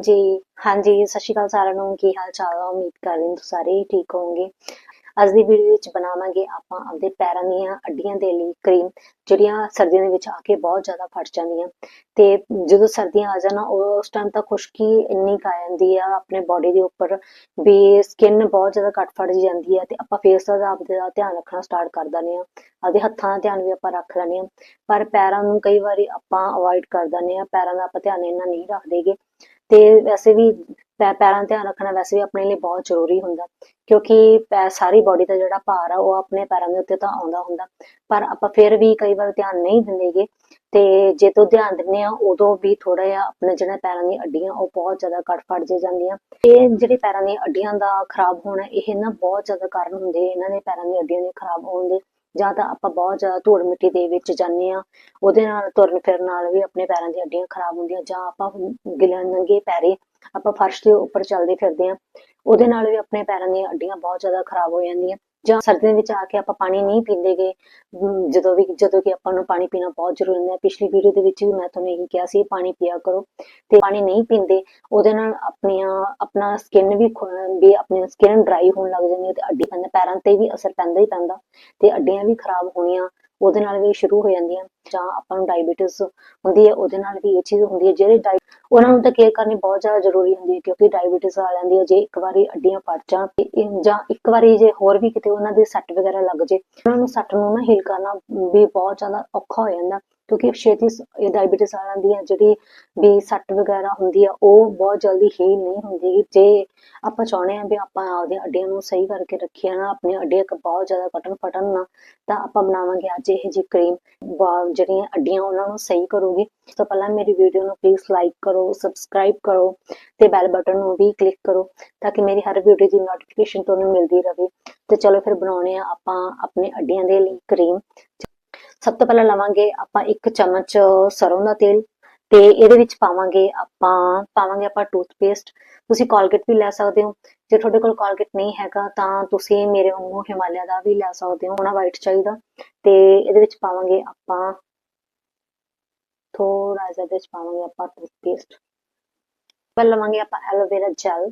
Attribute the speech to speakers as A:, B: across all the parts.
A: ਹਾਂਜੀ ਹਾਂਜੀ, ਸਤਿ ਸ਼੍ਰੀ ਅਕਾਲ ਸਾਰਿਆਂ ਨੂੰ। ਕੀ ਹਾਲ ਚਾਲ ਹੈ ਉਮੀਦ ਕਰ ਰਹੀ ਹਾਂ ਤੁਸੀਂ ਸਾਰੇ ਠੀਕ ਹੋਵੋਗੇ। ਅੱਜ ਦੀ ਵੀਡੀਓ ਵਿੱਚ ਬਣਾਵਾਂਗੇ ਆਪਾਂ ਆਪਦੇ ਪੈਰਾਂ ਦੀਆਂ ਅੱਡੀਆਂ ਦੇ ਲਈ ਕਰੀਮ ਜਿਹੜੀਆਂ ਸਰਦੀਆਂ ਦੇ ਵਿੱਚ ਆ ਕੇ ਬਹੁਤ ਜ਼ਿਆਦਾ ਫਟ ਜਾਂਦੀਆਂ। ਤੇ ਜਦੋਂ ਸਰਦੀਆਂ ਆ ਜਾਣ ਉਸ ਟਾਈਮ ਤਾਂ ਖੁਸ਼ਕੀ ਇੰਨੀ ਕੁ ਜਾਂਦੀ ਆ, ਆਪਣੇ ਬਾਡੀ ਦੇ ਉੱਪਰ ਵੀ ਸਕਿਨ ਬਹੁਤ ਜ਼ਿਆਦਾ ਕੱਟ ਫਟ ਜਾਂਦੀ ਹੈ ਤੇ ਆਪਾਂ ਫੇਸ ਦਾ ਆਪਦੇ ਦਾ ਧਿਆਨ ਰੱਖਣਾ ਸਟਾਰਟ ਕਰ ਦਿੰਦੇ ਆ ਆਪਦੇ ਹੱਥਾਂ ਦਾ ਧਿਆਨ ਵੀ ਆਪਾਂ ਰੱਖ ਲੈਂਦੇ ਆ ਪਰ ਪੈਰਾਂ ਨੂੰ ਕਈ ਵਾਰੀ ਆਪਾਂ ਅਵੋਇਡ ਕਰ ਦਿੰਦੇ ਆ ਪੈਰਾਂ ਦਾ ਆਪਾਂ ਧਿਆਨ ਇੰਨਾ ਨਹੀਂ ਰੱਖਦੇਗੇ ਤੇ ਵੈਸੇ ਵੀ ਪੈਰਾਂ ਧਿਆਨ ਰੱਖਣਾ ਵੈਸੇ ਵੀ ਆਪਣੇ ਲਈ ਬਹੁਤ ਜ਼ਰੂਰੀ ਹੁੰਦਾ, ਕਿਉਂਕਿ ਸਾਰੀ ਬਾਡੀ ਦਾ ਜਿਹੜਾ ਭਾਰ ਆ, ਉਹ ਆਪਣੇ ਪੈਰਾਂ ਦੇ ਉੱਤੇ ਤਾਂ ਆਉਂਦਾ ਹੁੰਦਾ, ਪਰ ਆਪਾਂ ਫਿਰ ਵੀ ਕਈ ਵਾਰ ਧਿਆਨ ਨਹੀਂ ਦਿੰਦੇਗੇ ਤੇ ਜੇ ਤੋਂ ਧਿਆਨ ਦਿੰਦੇ ਆ ਉਦੋਂ ਵੀ ਥੋੜਾ ਜਿਹਾ ਆਪਣੇ ਜਿਹੜੇ ਪੈਰਾਂ ਦੀਆਂ ਅੱਡੀਆਂ, ਉਹ ਬਹੁਤ ਜ਼ਿਆਦਾ ਕੱਟ ਫੜ ਜੇ ਜਾਂਦੀਆਂ। ਇਹ ਜਿਹੜੇ ਪੈਰਾਂ ਦੀਆਂ ਅੱਡੀਆਂ ਦਾ ਖਰਾਬ ਹੋਣਾ, ਇਹ ਨਾ ਬਹੁਤ ਜ਼ਿਆਦਾ ਕਾਰਨ ਹੁੰਦੇ ਇਹਨਾਂ ਦੇ ਪੈਰਾਂ ਦੀਆਂ ਅੱਡੀਆਂ ਦੇ ਖਰਾਬ ਹੋਣ ਦੇ। ਜਾਂ ਤਾਂ ਆਪਾਂ ਬਹੁਤ ਜ਼ਿਆਦਾ ਧੂੜ ਮਿੱਟੀ ਦੇ ਵਿੱਚ ਜਾਂਦੇ ਆ ਉਹਦੇ ਨਾਲ ਤੁਰਨ ਫਿਰਨ ਨਾਲ ਵੀ ਆਪਣੇ ਪੈਰਾਂ ਦੀਆਂ ਅੱਡੀਆਂ ਖਰਾਬ ਹੁੰਦੀਆਂ ਜਾਂ ਆਪਾਂ ਗਿੱਲੇ ਨੰਗੇ ਪੈਰੇ ਆਪਾਂ ਫਰਸ਼ ਦੇ ਉੱਪਰ ਚੱਲਦੇ ਫਿਰਦੇ ਆ ਉਹਦੇ ਨਾਲ ਵੀ ਆਪਣੇ ਪੈਰਾਂ ਦੀਆਂ ਅੱਡੀਆਂ ਬਹੁਤ ਜ਼ਿਆਦਾ ਖਰਾਬ ਹੋ ਜਾਂਦੀਆਂ। ਜਾਂ ਸਰਦੀਆਂ ਵਿੱਚ ਆ ਕੇ ਆਪਾਂ ਪਾਣੀ ਨਹੀਂ ਪੀਂਦੇਗੇ ਜਦੋਂ ਵੀ, ਜਦੋਂ ਕਿ ਆਪਾਂ ਨੂੰ ਪਾਣੀ ਪੀਣਾ ਬਹੁਤ ਜ਼ਰੂਰੀ ਹੁੰਦਾ ਹੈ। ਪਿਛਲੀ ਵੀਡੀਓ ਦੇ ਵਿੱਚ ਵੀ ਮੈਂ ਤੁਹਾਨੂੰ ਇਹੀ ਕਿਹਾ ਸੀ, ਪਾਣੀ ਪੀਆ ਕਰੋ। ਤੇ ਪਾਣੀ ਨਹੀਂ ਪੀਂਦੇ, ਉਹਦੇ ਨਾਲ ਆਪਣੀਆਂ, ਆਪਣਾ ਸਕਿਨ ਵੀ ਵੀ ਆਪਣੀ ਸਕਿਨ ਡਰਾਈ ਹੋਣ ਲੱਗ ਜਾਂਦੀ ਹੈ ਤੇ ਅੱਡੀ ਪੈਂਦਾ, ਪੈਰਾਂ ਤੇ ਵੀ ਅਸਰ ਪੈਂਦਾ ਹੀ ਪੈਂਦਾ। ਤੇ ਅੱਡੀਆਂ ਵੀ ਖਰਾਬ ਹੋਣੀਆਂ ਉਹਦੇ ਨਾਲ ਵੀ ਸ਼ੁਰੂ ਹੋ ਜਾਂਦੀਆਂ, ਜਾਂ ਆਪਾਂ ਨੂੰ ਡਾਇਬੀਟਿਸ ਹੁੰਦੀ ਹੈ, ਉਹਦੇ ਨਾਲ ਵੀ ਇਹ ਚੀਜ਼ ਹੁੰਦੀ ਹੈ, ਜਿਹੜੇ ਉਹਨਾਂ ਨੂੰ ਤਾਂ ਕੇਅਰ ਕਰਨੀ ਬਹੁਤ ਜ਼ਿਆਦਾ ਜ਼ਰੂਰੀ ਹੁੰਦੀ ਹੈ, ਕਿਉਂਕਿ ਡਾਇਬੀਟਿਸ ਆ ਜਾਂਦੀ ਹੈ, ਜੇ ਇੱਕ ਵਾਰੀ ਅੱਡੀਆਂ ਫਟ ਜਾਣ ਤੇ ਜਾਂ ਇੱਕ ਵਾਰੀ ਜੇ ਹੋਰ ਵੀ ਕਿਤੇ ਉਹਨਾਂ ਦੇ ਸੱਟ ਵਗੈਰਾ ਲੱਗ ਜੇ, ਉਹਨਾਂ ਨੂੰ ਸੱਟ ਨੂੰ ਨਾ ਹੀਲ ਕਰਨਾ ਵੀ ਬਹੁਤ ਜ਼ਿਆਦਾ ਔਖਾ ਹੋ ਜਾਂਦਾ। ਕਿਉਂਕਿ ਛੇਤੀ ਇਹ ਡਾਇਬੀਟਿਸ ਆ ਜਾਂਦੀ ਜਿਹੜੀ ਵੀ ਸੱਟ ਵਗੈਰਾ ਹੁੰਦੀ ਆ, ਉਹ ਬਹੁਤ ਜਲਦੀ ਹੀਲ ਨਹੀਂ ਹੁੰਦੀ ਜੇ ਆਪਾਂ ਚਾਹੁੰਦੇ ਹਾਂ ਵੀ ਆਪਾਂ ਆਪਦੀਆਂ ਅੱਡੀਆਂ ਨੂੰ ਸਹੀ ਕਰਕੇ ਰੱਖੀਏ ਨਾ ਆਪਣੀਆਂ ਅੱਡੀਆਂ ਕ- ਬਹੁਤ ਜ਼ਿਆਦਾ ਕਟਣ ਫਟਣ ਨਾ, ਤਾਂ ਆਪਾਂ ਬਣਾਵਾਂਗੇ ਅੱਜ ਇਹ ਜੀ ਕਰੀਮ ਜਿਹੜੀਆਂ ਅੱਡੀਆਂ ਉਹਨਾਂ ਨੂੰ ਸਹੀ ਕਰੂਗੀ। ਉਸ ਪਹਿਲਾਂ ਮੇਰੀ ਵੀਡੀਓ ਨੂੰ ਪਲੀਜ਼ ਲਾਈਕ ਕਰੋ ਸਬਸਕ੍ਰਾਈਬ ਕਰੋ ਤੇ ਬੈਲ ਬਟਨ ਨੂੰ ਵੀ ਕਲਿੱਕ ਕਰੋ ਤਾਂ ਕਿ ਮੇਰੀ ਹਰ ਵੀਡੀਓ ਦੀ ਨੋਟੀਫਿਕੇਸ਼ਨ ਤੁਹਾਨੂੰ ਮਿਲਦੀ ਰਹੇ। ਤੇ ਚਲੋ ਫਿਰ ਬਣਾਉਣੇ ਆ ਆਪਾਂ ਆਪਣੇ ਅੱਡੀਆਂ ਦੇ ਲਈ ਕਰੀਮ ਸਭ ਤੋਂ ਪਹਿਲਾਂ ਲਵਾਂਗੇ ਆਪਾਂ ਇੱਕ ਚਮਚ ਸਰੋਂ ਦਾ ਤੇਲ ਤੇ ਇਹਦੇ ਵਿੱਚ ਪਾਵਾਂਗੇ ਆਪਾਂ ਪਾਵਾਂਗੇ ਆਪਾਂ ਟੂਥਪੇਸਟ ਤੁਸੀਂ ਕੋਲਗੇਟ ਵੀ ਲੈ ਸਕਦੇ ਹੋ। ਜੇ ਤੁਹਾਡੇ ਕੋਲ ਕੋਲਗੇਟ ਨਹੀਂ ਹੈਗਾ ਤਾਂ ਤੁਸੀਂ ਮੇਰੇ ਵਾਂਗੂ ਹਿਮਾਲਿਆ ਦਾ ਵੀ ਲੈ ਸਕਦੇ ਹੋ। ਉਹਨਾਂ ਵਾਈਟ ਚਾਹੀਦਾ। ਤੇ ਇਹਦੇ ਵਿੱਚ ਪਾਵਾਂਗੇ ਆਪਾਂ ਥੋੜਾ ਜਿਹਾ ਇਹਦੇ ਵਿੱਚ ਪਾਵਾਂਗੇ ਆਪਾਂ ਟੂਥਪੇਸਟ ਪਹਿਲਾਂ ਲਵਾਂਗੇ ਆਪਾਂ ਐਲੋਵੇਰਾ ਜੈਲ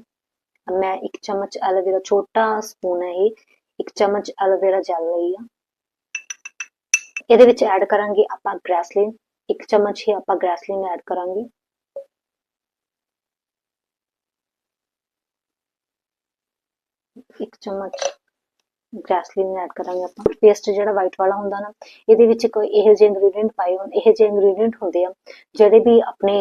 A: ਮੈਂ ਇੱਕ ਚਮਚ ਐਲੋਵੇਰਾ ਛੋਟਾ ਸਪੂਨ ਹੈ ਇਹ। ਇੱਕ ਚਮਚ ਐਲੋਵੇਰਾ ਜੈਲ ਲਈ ਆ। ਇਹਦੇ ਵਿੱਚ ਐਡ ਕਰਾਂਗੇ ਆਪਾਂ ਗ੍ਰੈਸਲਿਨ ਇੱਕ ਚਮਚ ਹੀ ਆਪਾਂ ਗ੍ਰੈਸਲਿਨ ਐਡ ਕਰਾਂਗੇ। ਇੱਕ ਚਮਚ ਗ੍ਰੈਸਲਿਨ ਐਡ ਕਰਾਂਗੇ ਆਪਾਂ। ਪੇਸਟ ਜਿਹੜਾ ਵਾਈਟ ਵਾਲਾ ਹੁੰਦਾ ਨਾ, ਇਹਦੇ ਵਿੱਚ ਕੋਈ ਇਹੋ ਜਿਹੇ ਇੰਗਰੀਡੀਐਂਟ ਪਾਏ ਹੁੰਦੇ ਇਹੋ ਜਿਹੇ ਇੰਗਰੀਡੀਐਂਟ ਹੁੰਦੇ ਆ, ਜਿਹੜੇ ਵੀ ਆਪਣੇ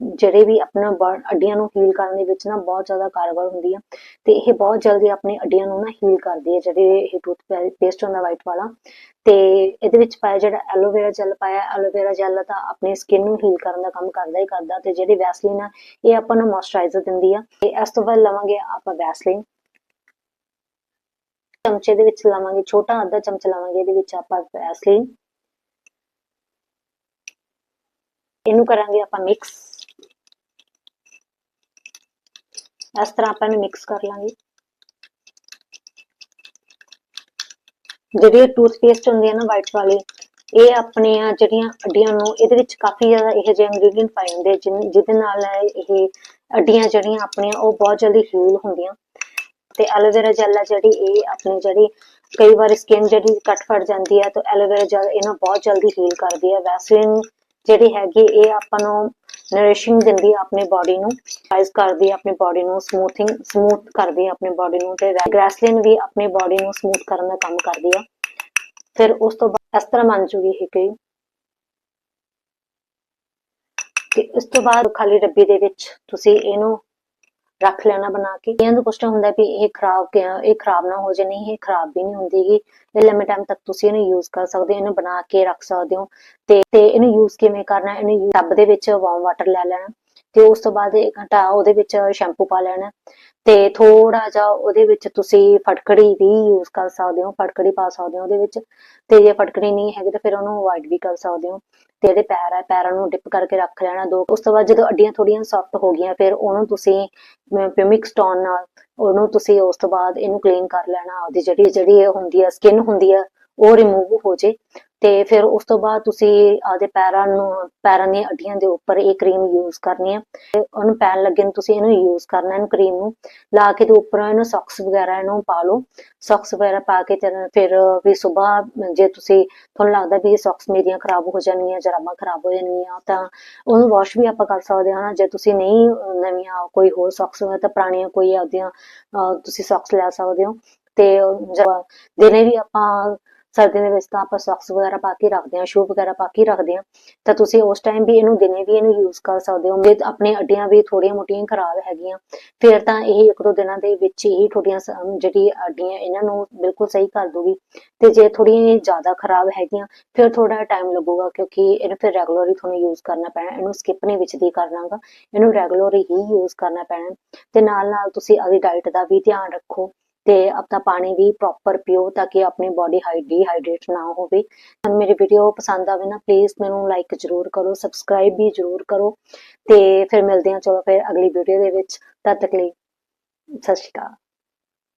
A: ਜਿਹੜੇ ਵੀ ਆਪਣਾ ਬਾ- ਅੱਡੀਆਂ ਨੂੰ ਹੀਲ ਕਰਨ ਦੇ ਵਿੱਚ ਨਾ ਬਹੁਤ ਜ਼ਿਆਦਾ ਕਾਰਗਰ ਹੁੰਦੀ ਆ ਤੇ ਇਹ ਬਹੁਤ ਜਲਦੀ ਆਪਣੀ ਅੱਡੀਆਂ ਨੂੰ ਨਾ ਹੀਲ ਕਰਦੀ ਹੈ ਜਿਹੜੇ ਇਹ ਟੂਥ ਪੇਸਟ ਹੁੰਦਾ ਵਾਈਟ ਵਾਲਾ ਤੇ ਇਹਦੇ ਵਿੱਚ ਪਾਇਆ ਜਿਹੜਾ ਐਲੋਵੇਰਾ ਜੈਲ ਪਾਇਆ ਐਲੋਵੇਰਾ ਜੈਲ ਤਾਂ ਆਪਣੀ ਸਕਿਨ ਨੂੰ ਹੀਲ ਕਰਨ ਦਾ ਕੰਮ ਕਰਦਾ ਹੀ ਕਰਦਾ ਤੇ ਜਿਹੜੀ ਵੈਸਲੀਨ ਆ, ਇਹ ਆਪਾਂ ਨੂੰ ਮੋਇਸਚਰਾਈਜ਼ਰ ਦਿੰਦੀ ਆ ਤੇ ਇਸ ਤੋਂ ਬਾਅਦ ਲਵਾਂਗੇ ਆਪਾਂ ਵੈਸਲੀਨ ਚਮਚੇ ਦੇ ਵਿੱਚ ਲਾਵਾਂਗੇ, ਛੋਟਾ ਅੱਧਾ ਚਮਚ ਲਾਵਾਂਗੇ, ਇਹਦੇ ਵਿੱਚ ਆਪਾਂ ਵੈਸਲੀਨ ਇਹਨੂੰ ਕਰਾਂਗੇ ਆਪਾਂ ਮਿਕਸ ਇਸ ਤਰ੍ਹਾਂ ਆਪਾਂ ਇਹਨੂੰ ਮਿਕਸ ਕਰ ਲਾਂਗੇ। ਜਿਹੜੀ ਟੂਥਪੇਸਟ ਹੁੰਦੀ ਹੈ ਨਾ ਵਾਈਟ ਵਾਲੀ, ਇਹ ਆਪਣੀਆਂ ਜਿਹੜੀਆਂ ਅੱਡੀਆਂ ਨੂੰ, ਇਹਦੇ ਵਿੱਚ ਕਾਫੀ ਜ਼ਿਆਦਾ ਇਹੋ ਜਿਹੇ ਇੰਗਰੀਡੀਐਂਟ ਪਾਏ ਹੁੰਦੇ ਜਿਹਦੇ ਨਾਲ ਇਹ ਅੱਡੀਆਂ ਜਿਹੜੀਆਂ ਆਪਣੀਆਂ, ਉਹ ਬਹੁਤ ਜਲਦੀ ਹੀਲ ਹੁੰਦੀਆਂ। ਤੇ ਐਲੋਵੇਰਾ ਜੈਲ ਆ ਜਿਹੜੀ, ਇਹ ਆਪਣੀ ਜਿਹੜੀ ਕਈ ਵਾਰ ਸਕਿਨ ਜਿਹੜੀ ਕੱਟ ਫਟ ਜਾਂਦੀ ਹੈ ਤਾਂ ਐਲੋਵੇਰਾ ਜੈਲ ਇਹਨੂੰ ਬਹੁਤ ਜਲਦੀ ਹੀਲ ਕਰਦੀ ਹੈ ਵੈਸਲੀਨ ਜਿਹੜੀ ਹੈਗੀ, ਇਹ ਆਪਾਂ ਨੂੰ ਨਰਿਸ਼ਿੰਗ ਦਿੰਦੀ ਹੈ ਆਪਣੀ ਬਾਡੀ ਨੂੰ ਸਾਈਜ਼ ਕਰਦੀ ਹੈ ਆਪਣੀ ਬਾਡੀ ਨੂੰ ਸਮੂਥਿੰਗ ਸਮੂਥ ਕਰਦੀ ਹੈ ਆਪਣੀ ਬਾਡੀ ਨੂੰ ਤੇ ਗ੍ਰੈਸਲਿਨ ਵੀ ਆਪਣੀ ਬਾਡੀ ਨੂੰ ਸਮੂਥ ਕਰਨ ਦਾ ਕੰਮ ਕਰਦੀ ਆ। ਫਿਰ ਉਸ ਤੋਂ ਬਾਅਦ ਇਸ ਤਰ੍ਹਾਂ ਬਣ ਜੂਗੀ ਇਹ ਕਰੀਮ ਤੇ ਇਸ ਤੋਂ ਬਾਅਦ ਖਾਲੀ ਡੱਬੀ ਦੇ ਵਿੱਚ ਤੁਸੀਂ ਇਹਨੂੰ ਰੱਖ ਲੈਣਾ ਬਣਾ ਕੇ। ਇਹਨਾਂ ਦਾ ਕੁਐਸਚਨ ਹੁੰਦਾ ਵੀ ਇਹ ਖਰਾਬ ਕਿਆ, ਇਹ ਖਰਾਬ ਨਾ ਹੋ ਜਾਏ ਨਹੀਂ, ਇਹ ਖਰਾਬ ਵੀ ਨਹੀਂ ਹੁੰਦੀਗੀ ਇਹ ਲੰਮੇ ਟਾਈਮ ਤੱਕ ਤੁਸੀਂ ਇਹਨੂੰ ਯੂਜ਼ ਕਰ ਸਕਦੇ ਹੋ, ਇਹਨੂੰ ਬਣਾ ਕੇ ਰੱਖ ਸਕਦੇ ਹੋ। ਤੇ ਤੇ ਇਹਨੂੰ ਯੂਜ਼ ਕਿਵੇਂ ਕਰਨਾ ਇਹਨੂੰ ਟੱਬ ਦੇ ਵਿੱਚ ਵਾਰਮ ਵਾਟਰ ਲੈ ਲੈਣਾ। ਤੇ ਉਸ ਤੋਂ ਬਾਅਦ ਇੱਕ ਘੰਟਾ ਉਹਦੇ ਵਿੱਚ ਸ਼ੈਂਪੂ ਪਾ ਲੈਣਾ। ਤੇ ਥੋੜਾ ਜਿਹਾ ਉਹਦੇ ਵਿੱਚ ਤੁਸੀਂ ਫਟਕੜੀ ਵੀ ਯੂਜ਼ ਕਰ ਸਕਦੇ ਹੋ, ਫਟਕੜੀ ਪਾ ਸਕਦੇ ਹੋ ਉਹਦੇ ਵਿੱਚ। ਤੇ ਜੇ ਫਟਕੜੀ ਨਹੀਂ ਹੈਗੀ ਤਾਂ ਫਿਰ ਉਹਨੂੰ ਅਵੋਇਡ ਵੀ ਕਰ ਸਕਦੇ ਹੋ। ਤੇ ਇਹਦੇ ਪੈਰ ਹੈ ਪੈਰਾਂ ਨੂੰ ਡਿਪ ਕਰਕੇ ਰੱਖ ਲੈਣਾ ਦੋ ਉਸ ਤੋਂ ਬਾਅਦ ਜਦੋਂ ਅੱਡੀਆਂ ਥੋੜੀਆਂ ਸੌਫਟ ਹੋ ਗਈਆਂ, ਫਿਰ ਉਹਨੂੰ ਤੁਸੀਂ ਪਿਮਿਕ ਸਟੋਨ ਨਾਲ ਉਹਨੂੰ ਤੁਸੀਂ ਉਸ ਤੋਂ ਬਾਅਦ ਇਹਨੂੰ ਕਲੀਨ ਕਰ ਲੈਣਾ। ਉਹਦੀ ਜਿਹੜੀ ਜਿਹੜੀ ਹੁੰਦੀ ਆ ਸਕਿਨ ਹੁੰਦੀ ਆ, ਉਹ ਰਿਮੂਵ ਹੋ ਜੇ। ਤੇ ਫਿਰ ਉਸ ਤੋਂ ਬਾਅਦ ਤੁਸੀਂ ਆਪਦੇ ਪੈਰਾਂ ਨੂੰ, ਪੈਰਾਂ ਦੀਆਂ ਅੱਡੀਆਂ ਦੇ ਉੱਪਰ ਇਹ ਕਰੀਮ ਯੂਜ਼ ਕਰਨੀ ਹੈ ਤੇ ਉਹਨੂੰ ਪੈਣ ਲੱਗੇ ਨੂੰ ਤੁਸੀਂ ਇਹਨੂੰ ਯੂਜ਼ ਕਰਨਾ ਇਹਨੂੰ ਕਰੀਮ ਨੂੰ। ਲਾ ਕੇ ਤੇ ਉੱਪਰੋਂ ਇਹਨੂੰ ਸੌਕਸ ਵਗੈਰਾ ਇਹਨੂੰ ਪਾ ਲਓ। ਸੌਕਸ ਵਗੈਰਾ ਪਾ ਕੇ ਫਿਰ ਵੀ ਸਵੇਰ ਜੇ ਤੁਸੀਂ, ਤੁਹਾਨੂੰ ਲੱਗਦਾ ਵੀ ਇਹ ਸੌਕਸ ਮੇਰੀਆਂ ਖਰਾਬ ਹੋ ਜਾਣਗੀਆਂ ਜਰਾਬਾਂ ਖਰਾਬ ਹੋ ਜਾਣਗੀਆਂ, ਤਾਂ ਉਹਨੂੰ ਵਾਸ਼ ਵੀ ਆਪਾਂ ਕਰ ਸਕਦੇ ਹਾਂ ਜੇ ਤੁਸੀਂ ਨਹੀਂ, ਨਵੀਆਂ ਕੋਈ ਹੋਰ ਸੌਕਸ ਹੋਵੇ ਤਾਂ ਪੁਰਾਣੀਆਂ ਕੋਈ ਆਪਦੀਆਂ ਤੁਸੀਂ ਸੌਕਸ ਲੈ ਸਕਦੇ ਹੋ। ਤੇ ਉਹ ਦਿਨੇ ਵੀ ਆਪਾਂ ਸਰਦੀਆਂ ਦੇ ਵਿੱਚ ਤਾਂ ਆਪਾਂ ਸੌਕਸ ਵਗੈਰਾ ਪਾ ਕੇ ਰੱਖਦੇ ਹਾਂ ਸ਼ੂ ਵਗੈਰਾ ਪਾ ਕੇ ਰੱਖਦੇ ਹਾਂ। ਤਾਂ ਤੁਸੀਂ ਉਸ ਟਾਈਮ ਵੀ ਇਹਨੂੰ ਦਿਨੇ ਵੀ ਇਹਨੂੰ ਯੂਜ਼ ਕਰ ਸਕਦੇ ਹੋ। ਜੇ ਆਪਣੀਆਂ ਅੱਡੀਆਂ ਵੀ ਥੋੜੀਆਂ ਮੋਟੀਆਂ ਖਰਾਬ ਹੈਗੀਆਂ, ਫਿਰ ਤਾਂ ਇਹ ਇੱਕ ਦੋ ਦਿਨਾਂ ਦੇ ਵਿੱਚ ਹੀ ਤੁਹਾਡੀਆਂ ਜਿਹੜੀ ਅੱਡੀਆਂ ਇਹਨਾਂ ਨੂੰ ਬਿਲਕੁਲ ਸਹੀ ਕਰ ਦੂਗੀ ਤੇ ਜੇ ਥੋੜੀਆਂ ਜ਼ਿਆਦਾ ਖਰਾਬ ਹੈਗੀਆਂ, ਫਿਰ ਥੋੜਾ ਟਾਈਮ ਲੱਗੂਗਾ ਕਿਉਂਕਿ ਇਹਨੂੰ ਫਿਰ ਰੈਗੂਲਰ ਤੁਹਾਨੂੰ ਯੂਜ਼ ਕਰਨਾ ਪੈਣਾ। ਇਹਨੂੰ ਸਕਿਪ ਨਹੀਂ ਵਿੱਚ ਦੀ ਕਰਨਾਗਾ। ਇਹਨੂੰ ਰੈਗੂਲਰ ਹੀ ਯੂਜ਼ ਕਰਨਾ ਪੈਣਾ। ਤੇ ਨਾਲ ਨਾਲ ਤੁਸੀਂ ਆਪਣੀ ਡਾਈਟ ਦਾ ਵੀ ਧਿਆਨ ਰੱਖੋ। ਤੇ ਆਪਣਾ ਪਾਣੀ ਵੀ ਪ੍ਰੋਪਰ ਪੀਓ ਤਾਂ ਕਿ ਆਪਣੀ ਬਾਡੀ ਡੀਹਾਈਡਰੇਟ ਨਾ ਹੋਵੇ। ਤੁਹਾਨੂੰ ਮੇਰੀ ਵੀਡੀਓ ਪਸੰਦ ਆਵੇ ਨਾ ਪਲੀਜ਼ ਮੈਨੂੰ ਲਾਈਕ ਜ਼ਰੂਰ ਕਰੋ ਸਬਸਕ੍ਰਾਈਬ ਵੀ ਜ਼ਰੂਰ ਕਰੋ। ਤੇ ਫਿਰ ਮਿਲਦੇ ਹਾਂ, ਚਲੋ ਫਿਰ ਅਗਲੀ ਵੀਡੀਓ ਦੇ ਵਿੱਚ। ਤਦ ਤੱਕ ਲਈ, ਸਤਿ ਸ਼੍ਰੀ ਅਕਾਲ।